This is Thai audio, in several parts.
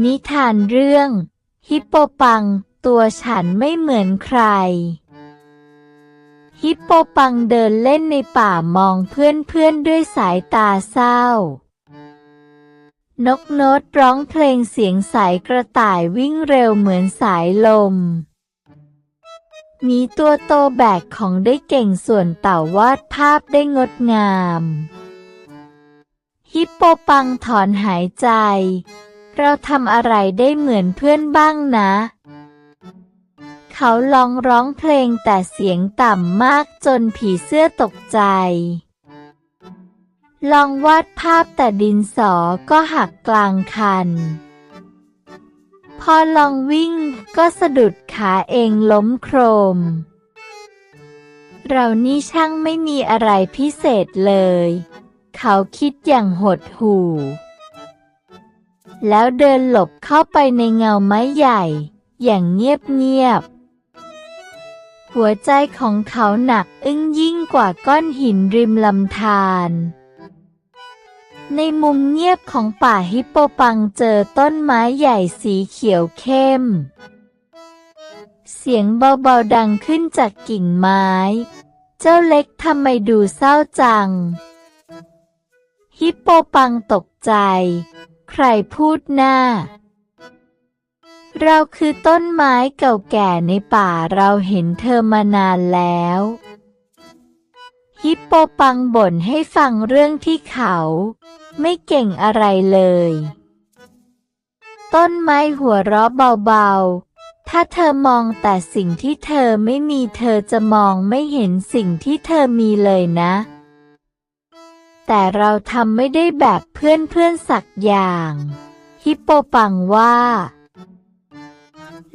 นิทานเรื่อง ฮิปโปปัง ตัวฉันไม่เหมือนใคร ฮิปโปปังเดินเล่นในป่ามองเพื่อนๆด้วยสายตาเศร้า นกโน้ตร้องเพลงเสียงใสกระต่ายวิ่งเร็วเหมือนสายลมมีตัวโตแบกของได้เก่งส่วนเต่าวาดภาพได้งดงาม ฮิปโปปังถอนหายใจ เราทำอะไรได้เหมือนเพื่อนบ้างนะ เขาลองร้องเพลงแต่เสียงต่ำมากจนผีเสื้อตกใจ ลองวาดภาพแต่ดินสอก็หักกลางคัน พอลองวิ่งก็สะดุดขาเองล้มโครม เรานี่ช่างไม่มีอะไรพิเศษเลย เขาคิดอย่างหดหู่ แล้วเดินหลบเข้าไปในเงาไม้ใหญ่ อย่างเงียบๆ หัวใจของเขาหนักอึ้งยิ่งกว่าก้อนหินริมลำธารในมุมเงียบของป่าฮิปโปปังเจอต้นไม้ใหญ่สีเขียวเข้ม เสียงเบาๆดังขึ้นจากกิ่งไม้ เจ้าเล็กทำไมดูเศร้าจัง ฮิปโปปังตกใจ ใครพูดหน้า เราคือต้นไม้เก่าแก่ในป่าเราเห็นเธอมานานแล้ว ฮิปโปปังบ่นให้ฟังเรื่องที่เขา ไม่เก่งอะไรเลย ต้นไม้หัวเราะเบาๆ ถ้าเธอมองแต่สิ่งที่เธอไม่มีเธอจะมองไม่เห็นสิ่งที่เธอมีเลยนะ แต่เราทำไม่ได้แบบเพื่อนๆสักอย่าง ฮิปโปปังว่า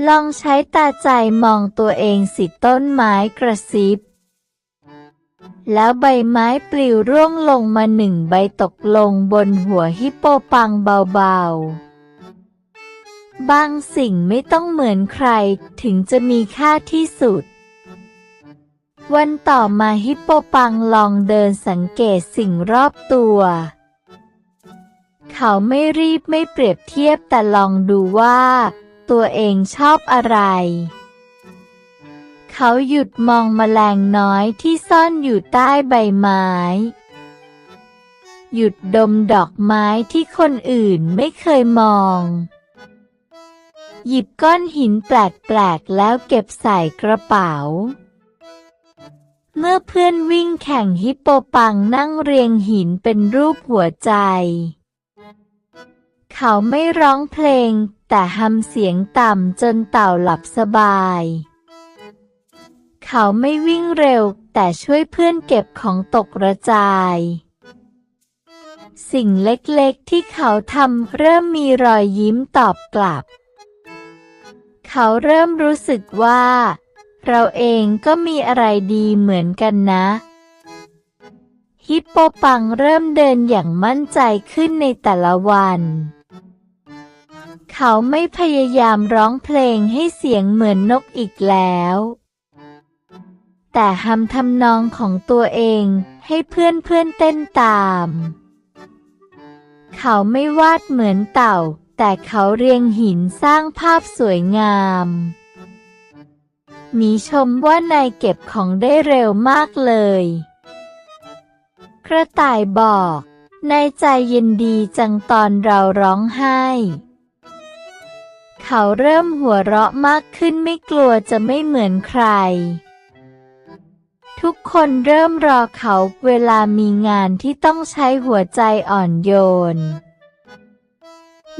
ลองใช้ตาใจมองตัวเองสิต้นไม้กระซิบ แล้วใบไม้ปลิวร่วงลงมาหนึ่งใบตกลงบนหัวฮิปโปปังเบาๆบางสิ่งไม่ต้องเหมือนใครถึงจะมีค่าที่สุด วันต่อมาฮิปโปปังลองเดินสังเกตสิ่งรอบตัว เขาไม่รีบไม่เปรียบเทียบแต่ลองดูว่า ตัวเองชอบอะไร เขาหยุดมองแมลงน้อยที่ซ่อนอยู่ใต้ใบไม้ หยุดดมดอกไม้ที่คนอื่นไม่เคยมองหยิบก้อนหินแปลกๆ แล้วเก็บใส่กระเป๋า เมื่อเพื่อนวิ่งแข่งฮิปโปปังนั่งเรียงหินเป็นรูปหัวใจ เขาไม่ร้องเพลง แต่ทำเสียงต่ำจนเต่าหลับสบาย เขาไม่วิ่งเร็ว แต่ช่วยเพื่อนเก็บของตกกระจาย สิ่งเล็กๆที่เขาทำเริ่มมีรอยยิ้มตอบกลับ เขาเริ่มรู้สึกว่า เราเองก็มีอะไรดีเหมือนกันนะ ฮิปโปปังเริ่มเดินอย่างมั่นใจขึ้นในแต่ละวัน เขาไม่พยายามร้องเพลงให้เสียงเหมือนนกอีกแล้ว แต่ทำทำนองของตัวเองให้เพื่อนเพื่อนเต้นตาม เขาไม่วาดเหมือนเต่า แต่เขาเรียงหินสร้างภาพสวยงาม มีชมว่านายเก็บของได้เร็วมากเลย กระต่ายบอกนายใจเย็นดีจังตอนเราร้องไห้ เขาเริ่มหัวเราะมากขึ้นไม่กลัวจะไม่เหมือนใคร ทุกคนเริ่มรอเขาเวลามีงานที่ต้องใช้หัวใจอ่อนโยน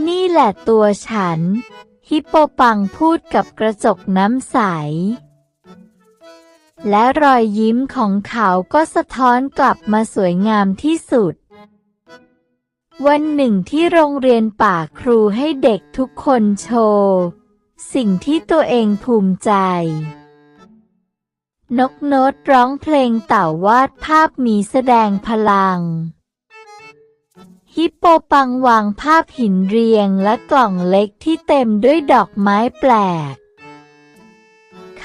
นี่แหละตัวฉัน ฮิปโปปังพูดกับกระจกน้ำใส และรอยยิ้มของเขาก็สะท้อนกลับมาสวยงามที่สุด วันหนึ่งที่โรงเรียนป่าครูให้เด็กทุกคนโชว์ สิ่งที่ตัวเองภูมิใจ นกโน้ตร้องเพลงเต่าวาดภาพมีแสดงพลัง ฮิปโปปังวางภาพหินเรียงและกล่องเล็กที่เต็มด้วยดอกไม้แปลก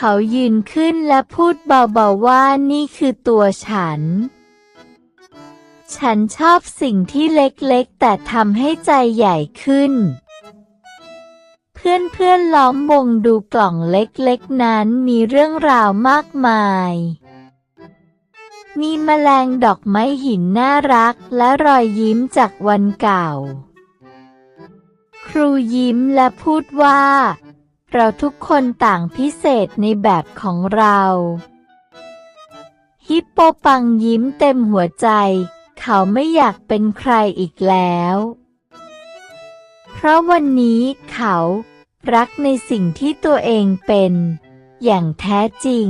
เขายืนขึ้นและพูดเบาๆว่านี่คือตัวฉัน ฉันชอบสิ่งที่เล็กๆ แต่ทำให้ใจใหญ่ขึ้น เพื่อนๆล้อมวงดูกล่องเล็กๆ นั้นมีเรื่องราวมากมาย มีแมลงดอกไม้หินน่ารักและรอยยิ้มจากวันเก่า ครูยิ้มและพูดว่า เราทุกคนต่างพิเศษในแบบของเรา ฮิปโปปังยิ้มเต็มหัวใจ เขาไม่อยากเป็นใครอีกแล้ว เพราะวันนี้เขารักในสิ่งที่ตัวเองเป็น อย่างแท้จริง